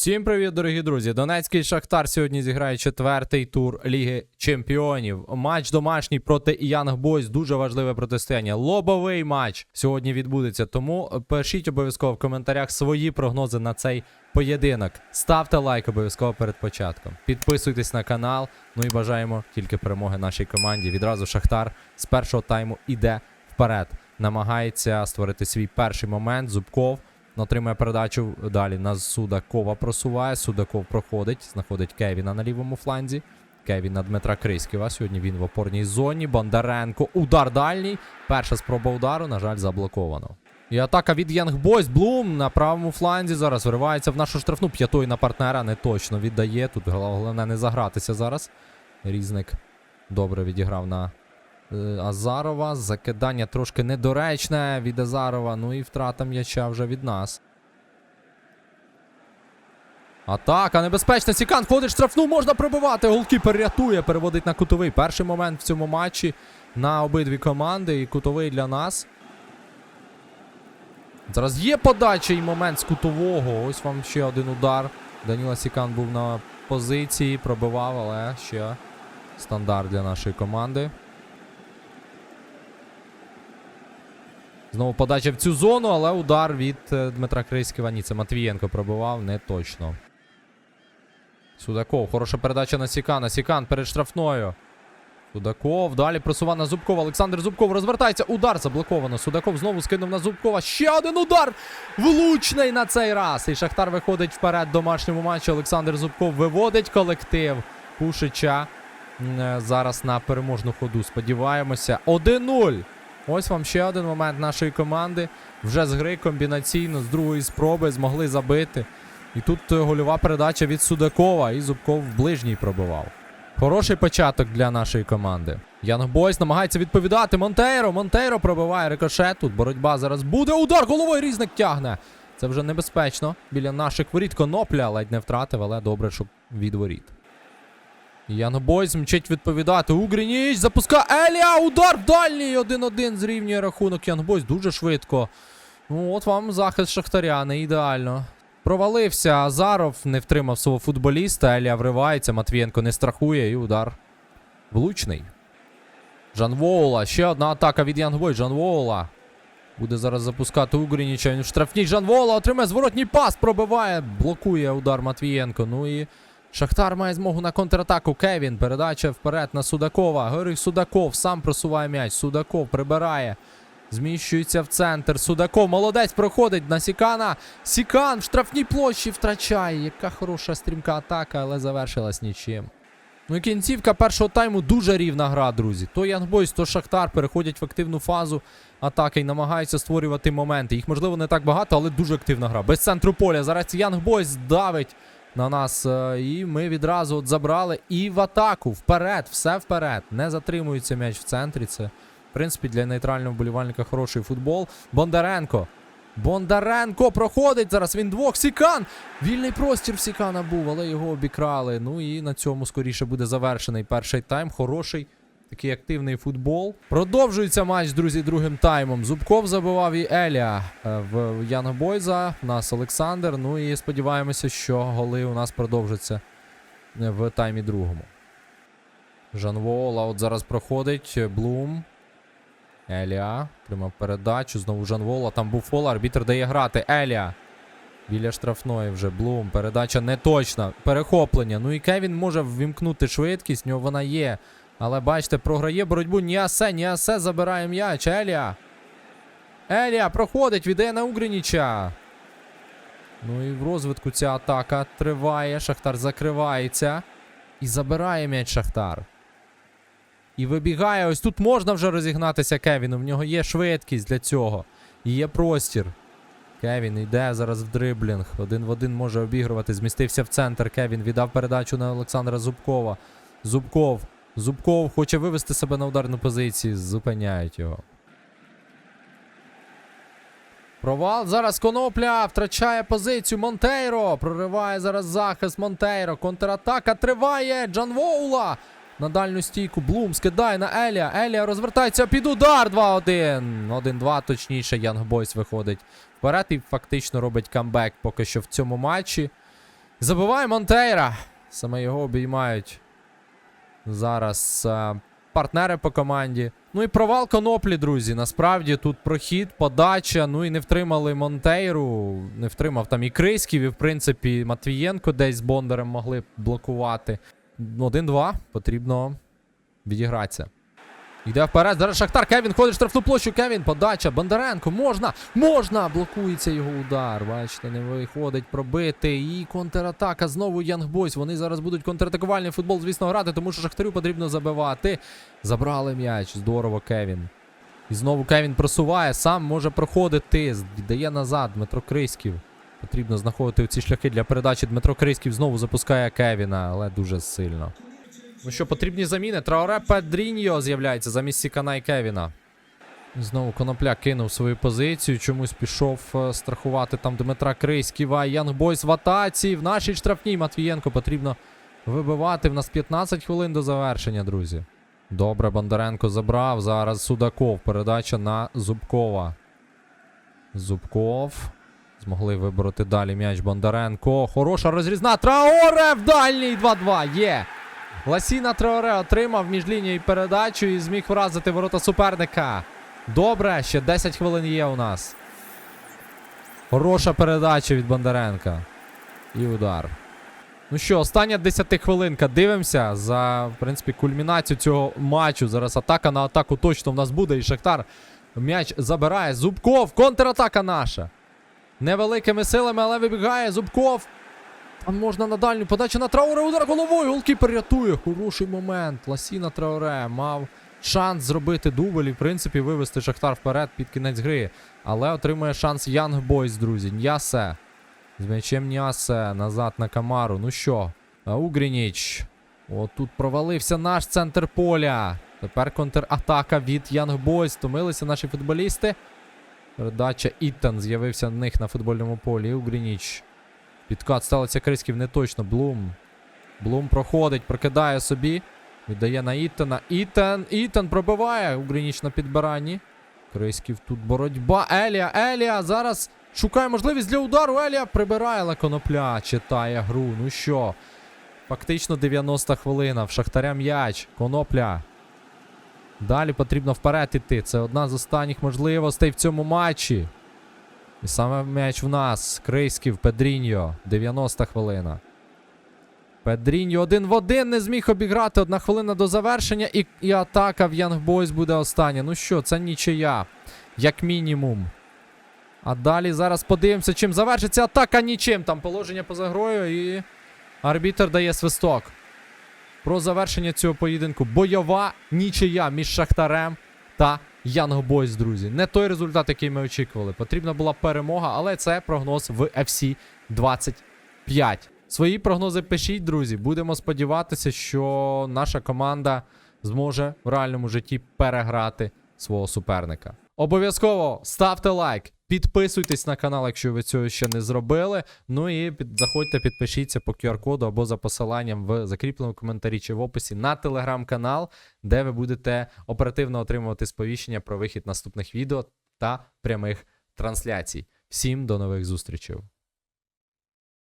Всім привіт, дорогі друзі! Донецький Шахтар сьогодні зіграє четвертий тур Ліги Чемпіонів. Матч домашній проти Янг Бойс. Дуже важливе протистояння. Лобовий матч сьогодні відбудеться. Тому пишіть обов'язково в коментарях свої прогнози на цей поєдинок. Ставте лайк обов'язково перед початком. Підписуйтесь на канал. Ну і бажаємо тільки перемоги нашій команді. Відразу Шахтар з першого тайму іде вперед. Намагається створити свій перший момент. Зубков. Отримує передачу далі на Судакова просуває. Судаков проходить, знаходить Кевіна на лівому фланзі. Кевін на Дмитра Криськіва. Сьогодні він в опорній зоні. Бондаренко. Удар дальній. Перша спроба удару, на жаль, заблоковано. І атака від Янг Бойс. Блум на правому фланзі. Зараз виривається в нашу штрафну. П'ятої на партнера не точно віддає. Тут головне не загратися зараз. Різник добре відіграв на Азарова. Закидання трошки недоречне від Азарова. Ну і втрата м'яча вже від нас. Атака небезпечна. Сікан входить штрафну, можна пробивати. Голкіпер рятує, переводить на кутовий. Перший момент в цьому матчі на обидві команди. І кутовий для нас. Зараз є подача і момент з кутового. Ось вам ще один удар. Даніла Сікан був на позиції, пробивав, але ще стандарт для нашої команди. Знову подача в цю зону, але удар від е, Дмитра Криськіва. Ні, це Матвієнко пробивав, не точно. Судаков, хороша передача на Сікана. Сікан перед штрафною. Судаков. Далі просува на Зубкова. Олександр Зубков розвертається. Удар заблоковано. Судаков знову скинув на Зубкова. Ще один удар. Влучний на цей раз. І Шахтар виходить вперед домашньому матчі. Олександр Зубков виводить колектив Пушича. е, Зараз на переможну ходу. Сподіваємося. 1-0. Ось вам ще один момент нашої команди. Вже з гри комбінаційно з другої спроби змогли забити. І тут е, гольова передача від Судакова, і Зубков в ближній пробивав. Хороший початок для нашої команди. Янг Бойс намагається відповідати. Монтейро. Монтейро пробиває рикошет. Тут боротьба зараз буде. Удар головою різник тягне. Це вже небезпечно. Біля наших воріт конопля ледь не втратив, але добре, що від воріт. Янг Бойс мчить відповідати. Угрініч запускає Елія. Удар дальній. 1-1 зрівнює рахунок. Янгбойс дуже швидко. Ну, от вам захист Шахтаря, не ідеально. Провалився Азаров, не втримав свого футболіста. Елія вривається, Матвієнко не страхує і удар влучний. Жан Воула. Ще одна атака від Янгбой. Жан Воула. Буде зараз запускати Угрініча. Він в штрафній. Жан Воула отримає зворотній пас, пробиває, блокує удар Матвієнко. Ну і Шахтар має змогу на контратаку. Кевін. Передача вперед на Судакова. Георгій Судаков сам просуває м'яч. Судаков прибирає. Зміщується в центр. Судаков молодець проходить на Сікана. Сікан в штрафній площі втрачає. Яка хороша стрімка атака, але завершилась нічим. Ну і кінцівка першого тайму дуже рівна гра, друзі. То Янгбойс, то Шахтар переходять в активну фазу атаки і намагаються створювати моменти. Їх, можливо, не так багато, але дуже активна гра. Без центру поля. Зараз Янгбойс давить на нас. е, І ми відразу от забрали і в атаку. Вперед, все вперед. Не затримується м'яч в центрі. Це, в принципі, для нейтрального вболівальника хороший футбол. Бондаренко. Бондаренко проходить зараз. Він двох. Сікан. Вільний простір в Сікана був, але його обікрали. Ну і на цьому скоріше буде завершений перший тайм. Хороший. Такий активний футбол. Продовжується матч, друзі, другим таймом. Зубков забивав і Елія е, в Янг Бойза. У нас Олександр. Ну і сподіваємося, що голи у нас продовжаться е, в таймі другому. Жан Вола от зараз проходить. Блум. Елія. Тримав передачу. Знову Жан Вола. Там був фол. Арбітр дає грати. Елія. Біля штрафної вже Блум. Передача не точна. Перехоплення. Ну і Кевін може ввімкнути швидкість. В нього вона є. Але бачите, програє боротьбу Ніасе. Ніасе забирає м'яч. Елія. Елія проходить, віддає на Угриніча. Ну і в розвитку ця атака триває. Шахтар закривається. І забирає м'яч Шахтар. І вибігає. Ось тут можна вже розігнатися Кевіну. В нього є швидкість для цього. І є простір. Кевін йде зараз в дриблінг. Один в один може обігрувати. Змістився в центр. Кевін віддав передачу на Олександра Зубкова. Зубков. Зубков хоче вивести себе на ударну позицію. Зупиняють його. Провал. Зараз Конопля втрачає позицію. Монтейро. Прориває зараз захист Монтейро. Контратака триває. Джан Воула. На дальню стійку Блум скидає на Елія. Елія розвертається під удар 2-1. 1-2, точніше, Янг Бойс виходить вперед і фактично робить камбек поки що в цьому матчі. Забиває Монтейра. Саме його обіймають зараз е, партнери по команді. Ну і провал коноплі, друзі. Насправді тут прохід, подача. Ну і не втримали Монтейру. Не втримав там і Криськів, і в принципі Матвієнко десь з Бондарем могли блокувати. 1-2. Потрібно відігратися. Йде вперед. Зараз Шахтар. Кевін ходить в штрафну площу. Кевін, подача. Бондаренко. Можна. Можна. Блокується його удар. Бачите, не виходить пробити. І контратака. Знову Янгбойс. Вони зараз будуть контратакувальний футбол, звісно, грати, тому що Шахтарю потрібно забивати. Забрали м'яч. Здорово, Кевін. І знову Кевін просуває. Сам може проходити. Дає назад Дмитро Криськів. Потрібно знаходити ці шляхи для передачі. Дмитро Криськів знову запускає Кевіна, але дуже сильно. Ну що, потрібні заміни. Траоре Педріньо з'являється замість Сікана і Кевіна. Знову Конопля кинув свою позицію. Чомусь пішов е, страхувати там Дмитра Криськіва. Янгбойс в атаці. В нашій штрафній Матвієнко потрібно вибивати. В нас 15 хвилин до завершення, друзі. Добре, Бондаренко забрав. Зараз Судаков. Передача на Зубкова. Зубков. Змогли вибороти далі м'яч Бондаренко. Хороша розрізна. Траоре в дальній 2-2. Є. Ласіна Траоре отримав між лінією передачу і зміг вразити ворота суперника. Добре, ще 10 хвилин є у нас. Хороша передача від Бондаренка. І удар. Ну що, остання 10 хвилинка. Дивимося за, в принципі, кульмінацію цього матчу. Зараз атака на атаку точно в нас буде. І Шахтар м'яч забирає. Зубков, контратака наша. Невеликими силами, але вибігає. Зубков. Там можна на дальню подачу на Трауре. Удар головою. Голкіпер рятує. Хороший момент. Ласіна Трауре мав шанс зробити дубль і, в принципі, вивести Шахтар вперед під кінець гри. Але отримує шанс Янг Бойс, друзі. Ньясе. З м'ячем Ньясе. Назад на Камару. Ну що? Угрініч. О, тут провалився наш центр поля. Тепер контратака від Янг Бойс. Втомилися наші футболісти. Передача Іттан з'явився в них на футбольному полі. Угрініч. Підкат сталося Криськів не точно. Блум. Блум проходить, прокидає собі. Віддає на Іттана. Іттан. Іттан пробиває. Угрініч на підбиранні. Криськів тут боротьба. Елія, Елія. Зараз шукає можливість для удару. Елія прибирає, але конопля. Читає гру. Ну що? Фактично 90 хвилина. В Шахтаря м'яч. Конопля. Далі потрібно вперед іти. Це одна з останніх можливостей в цьому матчі. І саме м'яч в нас. Крийськів, Педріньо. 90 хвилина. Педріньо один в один не зміг обіграти. Одна хвилина до завершення. І, і атака в Янгбойс буде остання. Ну що, це нічия. Як мінімум. А далі зараз подивимося, чим завершиться атака нічим. Там положення поза грою і арбітер дає свисток. Про завершення цього поєдинку. Бойова нічия між Шахтарем та Young Boys, друзі. Не той результат, який ми очікували. Потрібна була перемога, але це прогноз в FC 25. Свої прогнози пишіть, друзі. Будемо сподіватися, що наша команда зможе в реальному житті переграти свого суперника. Обов'язково ставте лайк, підписуйтесь на канал, якщо ви цього ще не зробили. Ну і під, заходьте, підпишіться по QR-коду або за посиланням в закріпленому коментарі чи в описі на телеграм-канал, де ви будете оперативно отримувати сповіщення про вихід наступних відео та прямих трансляцій. Всім до нових зустрічей!